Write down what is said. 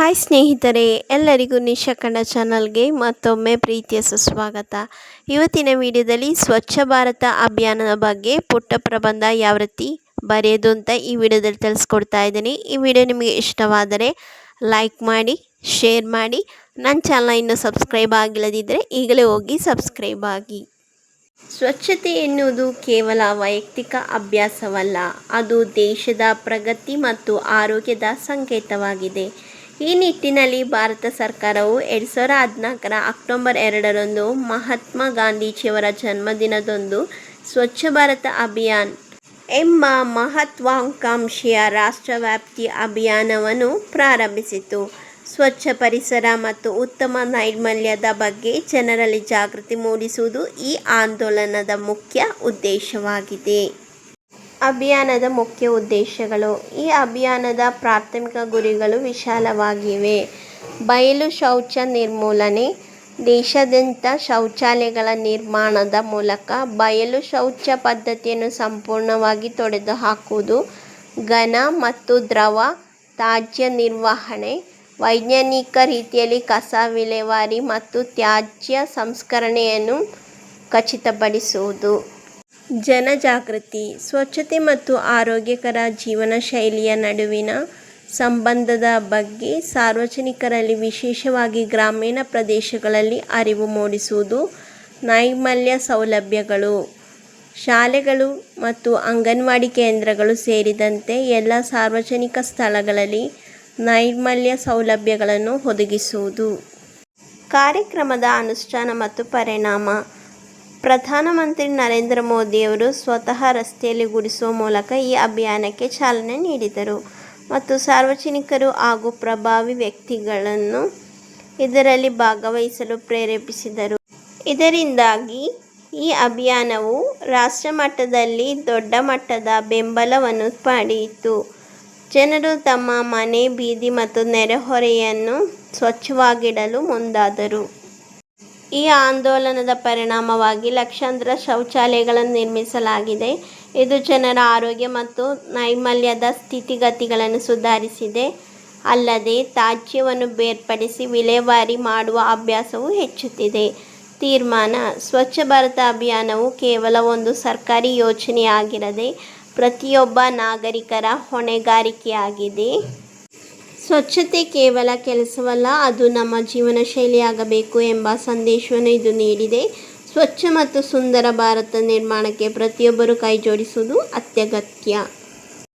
Hi ಸ್ನೇಹಿತರೆ, ಎಲ್ಲರಿಗೂ ನಿಶಾ ಚಾನಲ್ಗೆ ಮತ್ತೊಮ್ಮೆ ಪ್ರೀತಿಯ ಸುಸ್ವಾಗತ. ಇವತ್ತಿನ ವಿಡಿಯೋದಲ್ಲಿ ಸ್ವಚ್ಛ ಭಾರತ ಅಭಿಯಾನದ ಬಗ್ಗೆ ಪುಟ್ಟ ಪ್ರಬಂಧ ಯಾವ ರೀತಿ ಬರೆಯೋದು ಅಂತ ಈ ವಿಡಿಯೋದಲ್ಲಿ ತಿಳಿಸ್ಕೊಡ್ತಾ ಇದ್ದೀನಿ. ಈ ವಿಡಿಯೋ ನಿಮಗೆ ಇಷ್ಟವಾದರೆ ಲೈಕ್ ಮಾಡಿ, ಶೇರ್ ಮಾಡಿ. ನನ್ನ ಚಾನಲ್ ಇನ್ನೂ ಸಬ್ಸ್ಕ್ರೈಬ್ ಆಗಿಲ್ಲದಿದ್ದರೆ ಈಗಲೇ ಹೋಗಿ ಸಬ್ಸ್ಕ್ರೈಬ್ ಆಗಿ. ಸ್ವಚ್ಛತೆ ಎನ್ನುವುದು ಕೇವಲ ವೈಯಕ್ತಿಕ ಅಭ್ಯಾಸವಲ್ಲ, ಅದು ದೇಶದ ಪ್ರಗತಿ ಮತ್ತು ಆರೋಗ್ಯದ ಸಂಕೇತವಾಗಿದೆ. ಈ ನಿಟ್ಟಿನಲ್ಲಿ ಭಾರತ ಸರ್ಕಾರವು ಎರಡು ಸಾವಿರದ ಹದಿನಾಲ್ಕರ ಅಕ್ಟೋಬರ್ ಎರಡರಂದು ಮಹಾತ್ಮ ಗಾಂಧೀಜಿಯವರ ಜನ್ಮದಿನದಂದು ಸ್ವಚ್ಛ ಭಾರತ ಅಭಿಯಾನ್ ಎಂಬ ಮಹತ್ವಾಕಾಂಕ್ಷೆಯ ರಾಷ್ಟ್ರವ್ಯಾಪ್ತಿ ಅಭಿಯಾನವನ್ನು ಪ್ರಾರಂಭಿಸಿತು. ಸ್ವಚ್ಛ ಪರಿಸರ ಮತ್ತು ಉತ್ತಮ ನೈರ್ಮಲ್ಯದ ಬಗ್ಗೆ ಜನರಲ್ಲಿ ಜಾಗೃತಿ ಮೂಡಿಸುವುದು ಈ ಆಂದೋಲನದ ಮುಖ್ಯ ಉದ್ದೇಶವಾಗಿದೆ. ಅಭಿಯಾನದ ಮುಖ್ಯ ಉದ್ದೇಶಗಳು. ಈ ಅಭಿಯಾನದ ಪ್ರಾಥಮಿಕ ಗುರಿಗಳು ವಿಶಾಲವಾಗಿವೆ. ಬಯಲು ಶೌಚ ನಿರ್ಮೂಲನೆ, ದೇಶಾದ್ಯಂತ ಶೌಚಾಲಯಗಳ ನಿರ್ಮಾಣದ ಮೂಲಕ ಬಯಲು ಶೌಚ ಪದ್ಧತಿಯನ್ನು ಸಂಪೂರ್ಣವಾಗಿ ತೊಡೆದುಹಾಕುವುದು, ಘನ ಮತ್ತು ದ್ರವ ತ್ಯಾಜ್ಯ ನಿರ್ವಹಣೆ, ವೈಜ್ಞಾನಿಕ ರೀತಿಯಲ್ಲಿ ಕಸ ವಿಲೇವಾರಿ ಮತ್ತು ತ್ಯಾಜ್ಯ ಸಂಸ್ಕರಣೆಯನ್ನು ಖಚಿತಪಡಿಸುವುದು. ಜನಜಾಗೃತಿ, ಸ್ವಚ್ಛತೆ ಮತ್ತು ಆರೋಗ್ಯಕರ ಜೀವನ ಶೈಲಿಯ ನಡುವಿನ ಸಂಬಂಧದ ಬಗ್ಗೆ ಸಾರ್ವಜನಿಕರಲ್ಲಿ ವಿಶೇಷವಾಗಿ ಗ್ರಾಮೀಣ ಪ್ರದೇಶಗಳಲ್ಲಿ ಅರಿವು ಮೂಡಿಸುವುದು ನೈರ್ಮಲ್ಯ ಸೌಲಭ್ಯಗಳು. ಶಾಲೆಗಳು ಮತ್ತು ಅಂಗನವಾಡಿ ಕೇಂದ್ರಗಳು ಸೇರಿದಂತೆ ಎಲ್ಲ ಸಾರ್ವಜನಿಕ ಸ್ಥಳಗಳಲ್ಲಿ ನೈರ್ಮಲ್ಯ ಸೌಲಭ್ಯಗಳನ್ನು ಒದಗಿಸುವುದು. ಕಾರ್ಯಕ್ರಮದ ಅನುಷ್ಠಾನ ಮತ್ತು ಪರಿಣಾಮ. ಪ್ರಧಾನಮಂತ್ರಿ ನರೇಂದ್ರ ಮೋದಿಯವರು ಸ್ವತಃ ರಸ್ತೆಯಲ್ಲಿ ಗುಡಿಸುವ ಮೂಲಕ ಈ ಅಭಿಯಾನಕ್ಕೆ ಚಾಲನೆ ನೀಡಿದರು. ಮತ್ತು ಸಾರ್ವಜನಿಕರು ಹಾಗೂ ಪ್ರಭಾವಿ ವ್ಯಕ್ತಿಗಳನ್ನು ಇದರಲ್ಲಿ ಭಾಗವಹಿಸಲು ಪ್ರೇರೇಪಿಸಿದರು. ಇದರಿಂದಾಗಿ ಈ ಅಭಿಯಾನವು ರಾಷ್ಟ್ರ ಮಟ್ಟದಲ್ಲಿ ದೊಡ್ಡ ಮಟ್ಟದ ಬೆಂಬಲವನ್ನು ಪಡೆಯಿತು. ಜನರು ತಮ್ಮ ಮನೆ, ಬೀದಿ ಮತ್ತು ನೆರೆಹೊರೆಯನ್ನು ಸ್ವಚ್ಛವಾಗಿಡಲು ಮುಂದಾದರು. ಈ ಆಂದೋಲನದ ಪರಿಣಾಮವಾಗಿ ಲಕ್ಷಾಂತರ ಶೌಚಾಲಯಗಳನ್ನು ನಿರ್ಮಿಸಲಾಗಿದೆ. ಇದು ಜನರ ಆರೋಗ್ಯ ಮತ್ತು ನೈರ್ಮಲ್ಯದ ಸ್ಥಿತಿಗತಿಗಳನ್ನು ಸುಧಾರಿಸಿದೆ. ಅಲ್ಲದೆ, ತ್ಯಾಜ್ಯವನ್ನು ಬೇರ್ಪಡಿಸಿ ವಿಲೇವಾರಿ ಮಾಡುವ ಅಭ್ಯಾಸವು ಹೆಚ್ಚುತ್ತಿದೆ. ತೀರ್ಮಾನ, ಸ್ವಚ್ಛ ಭಾರತ ಅಭಿಯಾನವು ಕೇವಲ ಒಂದು ಸರ್ಕಾರಿ ಯೋಜನೆಯಾಗಿರದೆ, ಪ್ರತಿಯೊಬ್ಬ ನಾಗರಿಕರ ಹೊಣೆಗಾರಿಕೆಯಾಗಿದೆ. ಸ್ವಚ್ಛತೆ ಕೇವಲ ಕೆಲಸವಲ್ಲ, ಅದು ನಮ್ಮ ಜೀವನ ಶೈಲಿಯಾಗಬೇಕು ಎಂಬ ಸಂದೇಶವನ್ನು ಇದು ನೀಡಿದೆ. ಸ್ವಚ್ಛ ಮತ್ತು ಸುಂದರ ಭಾರತ ನಿರ್ಮಾಣಕ್ಕೆ ಪ್ರತಿಯೊಬ್ಬರೂ ಕೈಜೋಡಿಸುವುದು ಅತ್ಯಗತ್ಯ.